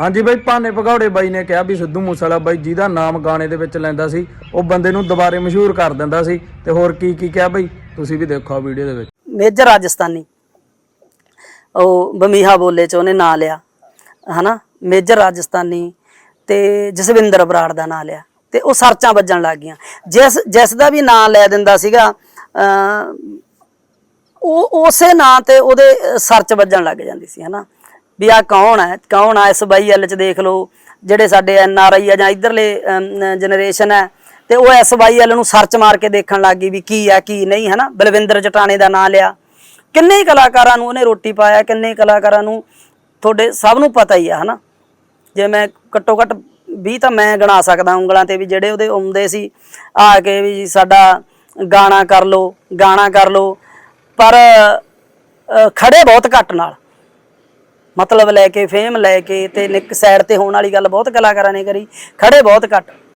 ਹਾਂਜੀ ਬਾਈ, ਭਾਨੇ ਭਗੌੜੇ ਬਾਈ ਨੇ ਕਿਹਾ ਵੀ ਸਿੱਧੂ ਮੂਸੇਵਾਲਾ ਬਾਈ ਜਿਹਦਾ ਨਾਮ ਗਾਣੇ ਦੇ ਵਿੱਚ ਲੈਂਦਾ ਸੀ, ਉਹ ਬੰਦੇ ਨੂੰ ਦੁਬਾਰੇ ਮਸ਼ਹੂਰ ਕਰ ਦਿੰਦਾ ਸੀ ਤੇ ਹੋਰ ਕੀ ਕੀ ਕਿਹਾ ਬਾਈ? ਤੁਸੀਂ ਵੀ ਦੇਖੋ ਵੀਡੀਓ ਦੇ ਵਿੱਚ। ਮੇਜਰ ਰਾਜਸਥਾਨੀ। ਉਹ ਬਮੀਹਾ ਬੋਲੇ ਚ ਉਹਨੇ ਨਾਂ ਲਿਆ, ਹਨਾ? ਮੇਜਰ ਰਾਜਸਥਾਨੀ ਤੇ ਜਸਵਿੰਦਰ ਬਰਾੜ ਦਾ ਨਾਂ ਲਿਆ ਤੇ ਉਹ ਸਰਚਾਂ ਵੱਜਣ ਲੱਗ ਗਈਆਂ। ਜਿਸ ਜਿਸ ਦਾ ਵੀ ਨਾਂ ਲੈ ਦਿੰਦਾ ਸੀਗਾ ਉਹ ਉਸੇ ਨਾਂ ਤੇ ਉਹਦੇ ਸਰਚ ਵੱਜਣ ਲੱਗ ਜਾਂਦੀ ਸੀ, ਹਨਾ? ਵੀ ਆ ਕੌਣ ਹੈ? ਕੌਣ ਆ ਇਸ ਬਾਈ ਐਲ ਚ ਦੇਖ ਲਓ ਜਿਹੜੇ ਸਾਡੇ ਐਨ ਆਰ ਆਈ ਆ ਜਾਂ ਇਧਰਲੇ ਜਨਰੇਸ਼ਨ ਹੈ। ਤੇ ਉਹ ਐਸ ਵਾਈ ਐਲ ਨੂੰ ਸਰਚ ਮਾਰ ਕੇ ਦੇਖਣ ਲੱਗ ਗਈ ਵੀ ਕੀ ਹੈ ਕੀ ਨਹੀਂ ਹੈ ਨਾ ਬਲਵਿੰਦਰ ਜਟਾਣੇ ਦਾ ਨਾਂ ਲਿਆ। ਕਿੰਨੇ ਕਲਾਕਾਰਾਂ ਨੂੰ ਉਹਨੇ ਰੋਟੀ ਪਾਇਆ ਕਿੰਨੇ ਕਲਾਕਾਰਾਂ ਨੂੰ ਤੁਹਾਡੇ ਸਭ ਨੂੰ ਪਤਾ ਹੀ ਆ ਹਨਾ? ਜੇ ਮੈਂ ਘੱਟੋ ਘੱਟ 20 ਤਾਂ ਮੈਂ ਗਣਾ ਸਕਦਾ ਉਂਗਲਾਂ ਤੇ ਵੀ ਜਿਹੜੇ ਉਹਦੇ ਆਉਂਦੇ ਸੀ ਆ ਕੇ ਵੀ ਸਾਡਾ ਗਾਣਾ ਕਰ ਲੋ ਗਾਣਾ ਕਰ ਲੋ ਪਰ ਅ, ਖੜੇ ਬਹੁਤ ਘੱਟ ਨਾਲ। ਮਤਲਬ ਲੈ ਕੇ ਫੇਮ ਲੈ ਕੇ ਤੇ ਨਿੱਕ ਸਾਈਡ ਤੇ ਹੋਣ ਵਾਲੀ ਗੱਲ ਬਹੁਤ ਕਲਾਕਾਰਾਂ ਨੇ ਕਰੀ, ਖੜੇ ਬਹੁਤ ਘੱਟ।